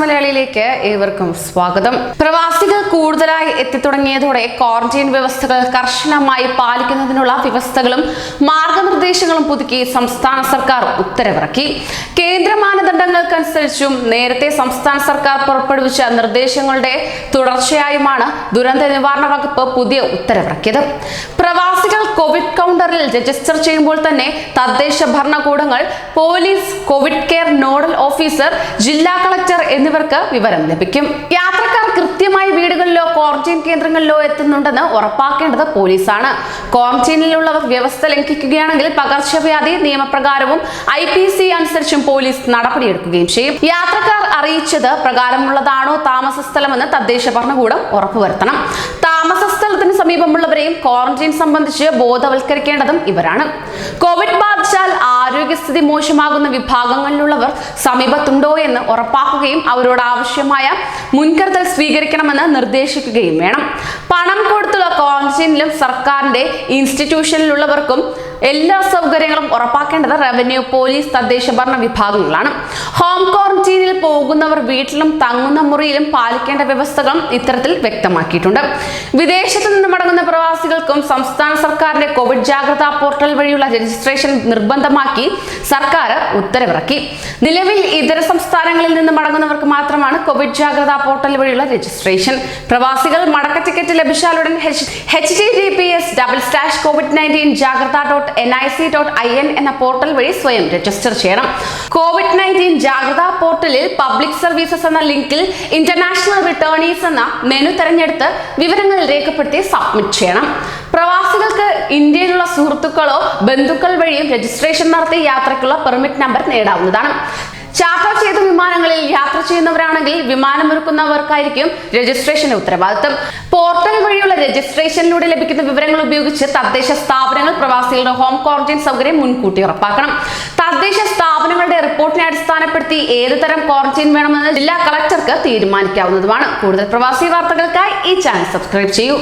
മലയാളിയിലേക്ക് ഏവർക്കും സ്വാഗതം. പ്രവാസികൾ കൂടുതലായി എത്തിത്തുടങ്ങിയതോടെ ക്വാറന്റൈൻ വ്യവസ്ഥകൾ കർശനമായി പാലിക്കുന്നതിനുള്ള വ്യവസ്ഥകളും മാർഗനിർദ്ദേശങ്ങളും പുതുക്കി സംസ്ഥാന സർക്കാർ ഉത്തരവിറക്കി. കേന്ദ്ര മാനദണ്ഡങ്ങൾക്കനുസരിച്ചും നേരത്തെ സംസ്ഥാന സർക്കാർ പുറപ്പെടുവിച്ച നിർദ്ദേശങ്ങളുടെ തുടർച്ചയായുമാണ് ദുരന്ത നിവാരണ വകുപ്പ് പുതിയ ഉത്തരവിറക്കിയത്. പ്രവാസികൾ കോവിഡ് രജിസ്റ്റർ ചെയ്യുമ്പോൾ തന്നെ തദ്ദേശ ഭരണകൂടങ്ങൾ police COVID care nodal officer ജില്ലാ കളക്ടർ എന്നിവർക്ക് വിവരം ലഭിക്കും. യാത്രക്കാർ കൃത്യമായി വീടുകളിലോ ക്വാറന്റൈൻ കേന്ദ്രങ്ങളിലോ എത്തുന്നുണ്ടെന്ന് ഉറപ്പാക്കേണ്ടത് പോലീസാണ്. ക്വാറന്റൈനിലുള്ളവർ വ്യവസ്ഥ ലംഘിക്കുകയാണെങ്കിൽ പകർച്ചവ്യാധി നിയമപ്രകാരവും ഐ പി സി അനുസരിച്ചും പോലീസ് നടപടിയെടുക്കുകയും ചെയ്യും. യാത്രക്കാർ അറിയിച്ചത് പ്രകാരമുള്ളതാണോ താമസ സ്ഥലമെന്ന് തദ്ദേശ ഭരണകൂടം ഉറപ്പുവരുത്തണം. സമീപമുള്ളവരെയും ക്വാറന്റൈൻ സംബന്ധിച്ച് ബോധവൽക്കരിക്കേണ്ടതും ഇവരാണ്. കോവിഡ് ബാധിച്ചാൽ ആരോഗ്യസ്ഥിതി മോശമാകുന്ന വിഭാഗങ്ങളിലുള്ളവർ സമീപത്തുണ്ടോ എന്ന് ഉറപ്പാക്കുകയും അവരോട് ആവശ്യമായ മുൻകരുതൽ സ്വീകരിക്കണമെന്ന് നിർദ്ദേശിക്കുകയും വേണം. പണം കൊടുത്തുള്ള ക്വാറന്റൈനിലും സർക്കാരിന്റെ ഇൻസ്റ്റിറ്റ്യൂഷനിലുള്ളവർക്കും എല്ലാ സൗകര്യങ്ങളും ഉറപ്പാക്കേണ്ടത് റവന്യൂ പോലീസ് തദ്ദേശ ഭരണ വിഭാഗങ്ങളാണ്. ഹോം ക്വാറന്റീനിൽ പോകുന്നവർ വീട്ടിലും തങ്ങുന്ന മുറിയിലും പാലിക്കേണ്ട വ്യവസ്ഥകളും ഇത്തരത്തിൽ വ്യക്തമാക്കിയിട്ടുണ്ട്. വിദേശത്ത് നിന്ന് മടങ്ങുന്ന പ്രവാസികൾക്കും സംസ്ഥാന സർക്കാരിന്റെ കോവിഡ് ജാഗ്രതാ പോർട്ടൽ വഴിയുള്ള രജിസ്ട്രേഷൻ നിർബന്ധമാക്കി സർക്കാർ ഉത്തരവിറക്കി. നിലവിൽ ഇതര സംസ്ഥാനങ്ങളിൽ നിന്ന് മടങ്ങുന്നവർക്ക് മാത്രമാണ് കോവിഡ് ജാഗ്രതാ പോർട്ടൽ വഴിയുള്ള രജിസ്ട്രേഷൻ. പ്രവാസികൾ മടക്ക ticket ലഭിച്ചാലുടൻ H T T P double slash COVID nineteen Jagratha dot N I C dot I N എന്ന പോർട്ടൽ വഴി സ്വയം രജിസ്റ്റർ ചെയ്യണം. കോവിഡ് നയന്റീൻ ജാഗ്രതാ പോർട്ടലിൽ പബ്ലിക് സർവീസസ് എന്ന ലിങ്കിൽ ഇന്റർനാഷണൽ റിട്ടേണീസ് എന്ന മെനു തെരഞ്ഞെടുത്ത് വിവരങ്ങൾ രേഖപ്പെടുത്തി സബ്മിറ്റ് ചെയ്യണം. പ്രവാസികൾക്ക് ഇന്ത്യയിലുള്ള സുഹൃത്തുക്കളോ ബന്ധുക്കൾ വഴിയും രജിസ്ട്രേഷൻ നടത്തി യാത്രയ്ക്കുള്ള പെർമിറ്റ് നമ്പർ നേടാവുന്നതാണ്. ചാർട്ടർ ചെയ്ത വിമാനങ്ങളിൽ യാത്ര ചെയ്യുന്നവരാണെങ്കിൽ വിമാനമൊരുക്കുന്നവർക്കായിരിക്കും രജിസ്ട്രേഷന്റെ ഉത്തരവാദിത്തം. പോർട്ടൽ വഴിയുള്ള രജിസ്ട്രേഷനിലൂടെ ലഭിക്കുന്ന വിവരങ്ങൾ ഉപയോഗിച്ച് തദ്ദേശ സ്ഥാപനങ്ങൾ പ്രവാസികളുടെ ഹോം ക്വാറന്റൈൻ സൗകര്യം മുൻകൂട്ടി ഉറപ്പാക്കണം. തദ്ദേശ സ്ഥാപനങ്ങളുടെ റിപ്പോർട്ടിനെ അടിസ്ഥാനപ്പെടുത്തി ഏത് തരം ക്വാറന്റൈൻ വേണമെന്ന് ജില്ലാ കളക്ടർക്ക് തീരുമാനിക്കാവുന്നതുമാണ്. കൂടുതൽ പ്രവാസി വാർത്തകൾക്കായി ഈ ചാനൽ സബ്സ്ക്രൈബ് ചെയ്യൂ.